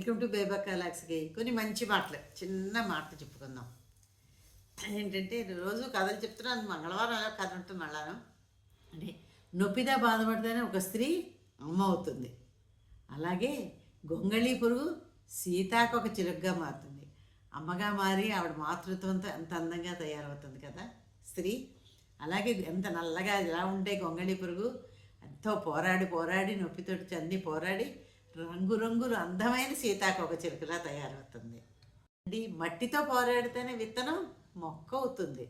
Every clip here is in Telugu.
వెల్కమ్ టు బేబక్క లాక్స్కి కొన్ని మంచి మాటలు. చిన్న మాటలు చెప్పుకుందాం. ఏంటంటే రోజు కథలు చెప్తున్నాను మంగళవారం అలా కథ ఉంటుంది మళ్ళాను. అంటే నొప్పిదా బాధపడితేనే ఒక స్త్రీ అమ్మ అవుతుంది. అలాగే గొంగళి పురుగు సీతాకు ఒక చిలుగ్గా మారుతుంది. అమ్మగా మారి ఆవిడ మాతృత్వంతో ఎంత అందంగా తయారవుతుంది కదా స్త్రీ. అలాగే ఎంత నల్లగా ఎలా ఉంటే గొంగళి పురుగు ఎంతో పోరాడి పోరాడి నొప్పితోటి చంది పోరాడి రంగురంగులు అందమైన సీతాకోక చిలుకలా తయారవుతుంది. ఇది మట్టితో పోరాడితేనే విత్తనం మొక్క అవుతుంది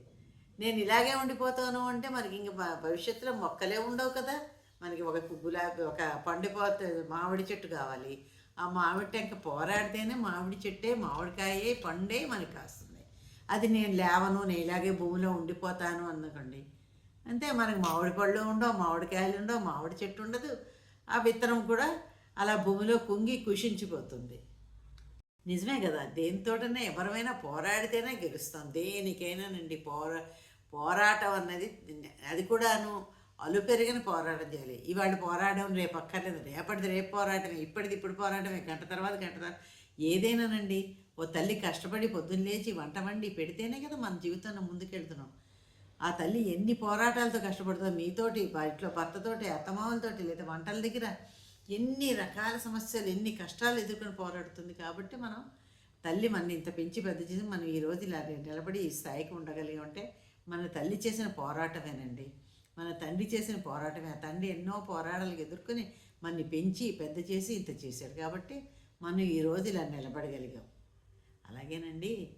నేను ఇలాగే ఉండిపోతాను అంటే మనకి ఇంక భవిష్యత్తులో మొక్కలే ఉండవు కదా. మనకి ఒక గులాబీ ఒక పండిపోతే మామిడి చెట్టు కావాలి. ఆ మామిడి టెంక పోరాడితేనే మామిడి చెట్టే మామిడికాయే పండే మనకి కాస్తుంది. అది నేను లేవను నేను ఇలాగే భూమిలో ఉండిపోతాను అనుకోండి అంతే మనకి మామిడి పళ్ళు ఉండవు మామిడికాయలు ఉండవు మామిడి చెట్టు ఉండదు. ఆ విత్తనం కూడా అలా భూమిలో కుంగి కుషించిపోతుంది. నిజమే కదా దేనితోటనే ఎవరైనా పోరాడితేనే గెలుస్తాం. దేనికైనానండి పోరా పోరాటం అన్నది అది కూడాను అలు పెరిగిన పోరాటం చేయాలి. ఇవాళ పోరాటం రేపు అక్కర్లేదు. రేపటిది రేపు పోరాటమే ఇప్పటిది ఇప్పుడు పోరాటమే గంట తర్వాత గంట తర్వాత. ఏదైనానండి ఓ తల్లి కష్టపడి పొద్దున్న లేచి వంట వండి పెడితేనే కదా మన జీవితంలో ముందుకెళ్తున్నాం. ఆ తల్లి ఎన్ని పోరాటాలతో కష్టపడుతుందో మీతోటి ఇంట్లో భర్తతోటి అత్తమామలతోటి లేదా వంటల దగ్గర ఎన్ని రకాల సమస్యలు ఎన్ని కష్టాలు ఎదుర్కొని పోరాడుతుంది కాబట్టి మనం తల్లి మన ఇంత పెంచి పెద్ద చేసి మనం ఈ ఇలా నిలబడి ఈ స్థాయికి ఉండగలిగి ఉంటే మన తల్లి చేసిన పోరాటమేనండి. మన తండ్రి చేసిన పోరాటమే. తండ్రి ఎన్నో పోరాటాలు ఎదుర్కొని మనని పెంచి పెద్ద చేసి ఇంత చేశాడు కాబట్టి మనం ఈ ఇలా నిలబడగలిగాం. అలాగేనండి.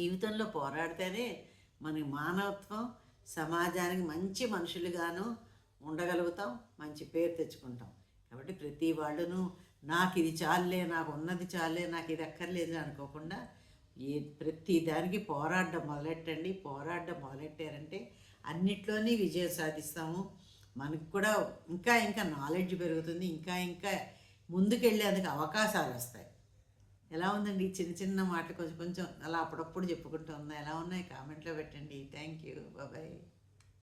జీవితంలో పోరాడితేనే మన మానవత్వం సమాజానికి మంచి మనుషులుగాను ఉండగలుగుతాం మంచి పేరు తెచ్చుకుంటాం. కాబట్టి ప్రతి వాళ్ళను నాకు ఇది చాలే నాకు ఉన్నది చాలే నాకు ఇది అక్కర్లేదు అనుకోకుండా ఏ ప్రతి దానికి పోరాడడం మొదలెట్టండి. పోరాడడం మొదలెట్టారంటే అన్నిట్లోని విజయం సాధిస్తాము. మనకు కూడా ఇంకా ఇంకా నాలెడ్జ్ పెరుగుతుంది. ఇంకా ఇంకా ముందుకెళ్ళేందుకు అవకాశాలు వస్తాయి. ఎలా ఉందండి? చిన్న చిన్న మాటలు కొంచెం కొంచెం అలా అప్పుడప్పుడు చెప్పుకుంటూ ఉందా ఎలా ఉన్నాయి? కామెంట్లో పెట్టండి. థ్యాంక్ యూ బాబాయ్